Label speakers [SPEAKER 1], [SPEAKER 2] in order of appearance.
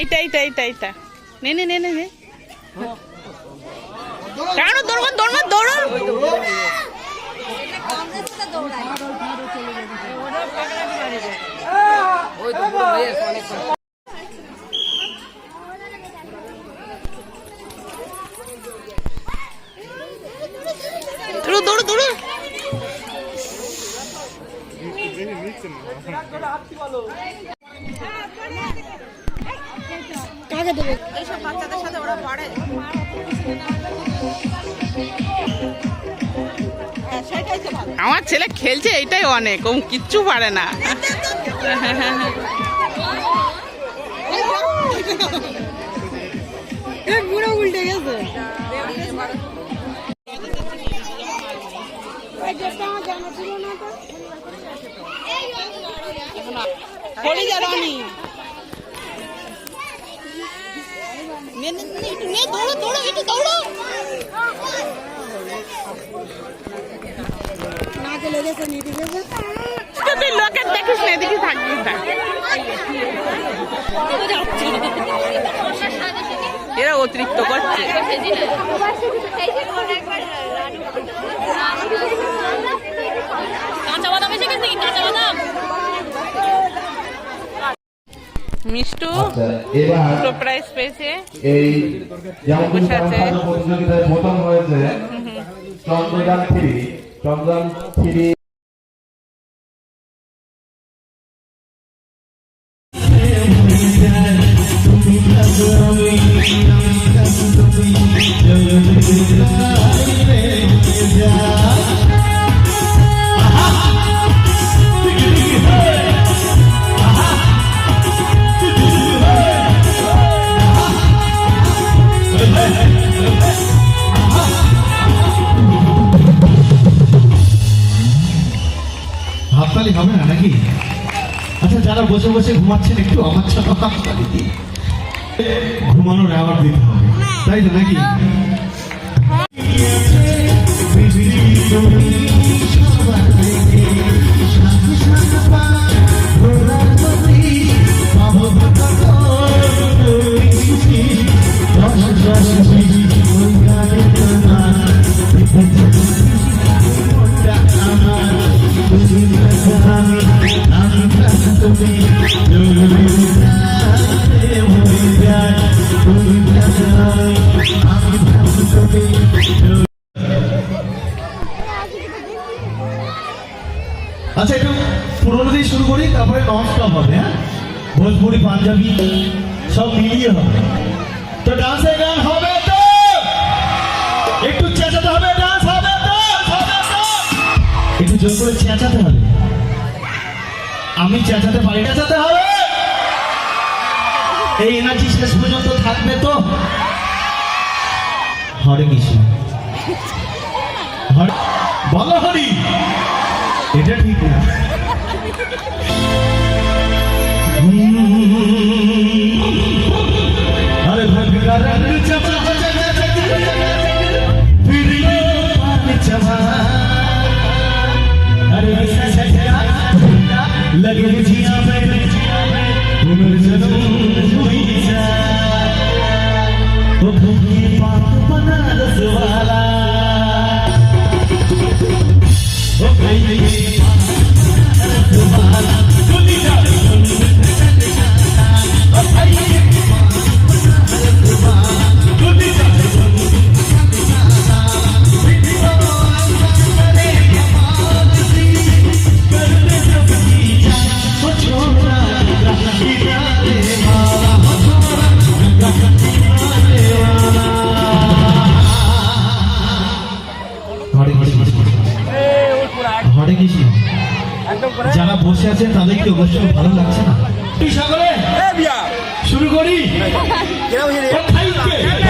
[SPEAKER 1] এইটা এইটা এইটা নে নে নে নে নে। কেন দৌড়বো দৌড়বো দৌড়ো। দৌড়ো দৌড়ো দৌড়ো।
[SPEAKER 2] এইসব বাচ্চাদের সাথে ওরা হ্যাঁ তো ভালো
[SPEAKER 1] আমার ছেলে খেলছে এইটাই অনেক ও কিচ্ছু পারে না
[SPEAKER 2] পুরো উল্টে গেছে
[SPEAKER 1] পড়ে যা রানি নে, নে, নে, একটু নে, দৌড়ো, তুই লোকের দেখিস না এদিকে থাকবি এরা অতিরিক্ত করছে। মিষ্টু
[SPEAKER 3] আচ্ছা এবার
[SPEAKER 1] দুটো প্রাইজ পেয়েছে।
[SPEAKER 3] এই যেমন
[SPEAKER 1] বসে আছে।
[SPEAKER 3] প্রতিযোগিতায় প্রথম হয়েছে চন্দ্রযান থ্রি চন্দ্রযান থ্রি।
[SPEAKER 4] হাততালি হবে না নাকি? আচ্ছা যারা বসে বসে ঘুমাচ্ছেন একটু আমার ছাড়া ঘুমানোর আবার দিতে হবে। তাই তো নাকি? আচ্ছা একটু পুরোনো দিয়ে শুরু করি, তারপরে নন স্টপ হবে হ্যাঁ? ভোজপুরি, পাঞ্জাবি, সব মিলিয়ে হবে। তো ডান্সের গান হবে তো? একটু চেঁচাতে হবে ডান্স হবে তো? একটু জোর করে চেঁচাতে হবে। আমি চেঁচাতে পারি, চেঁচাতে হবে? এই এনার্জি শেষ পর্যন্ত থাকবে তো? হরে কৃষ্ণ। হরে বলো হরি। এটা ঠিক না যারা তাদেরকে অবশ্য ভালো লাগছে না। সকলে শুরু করি।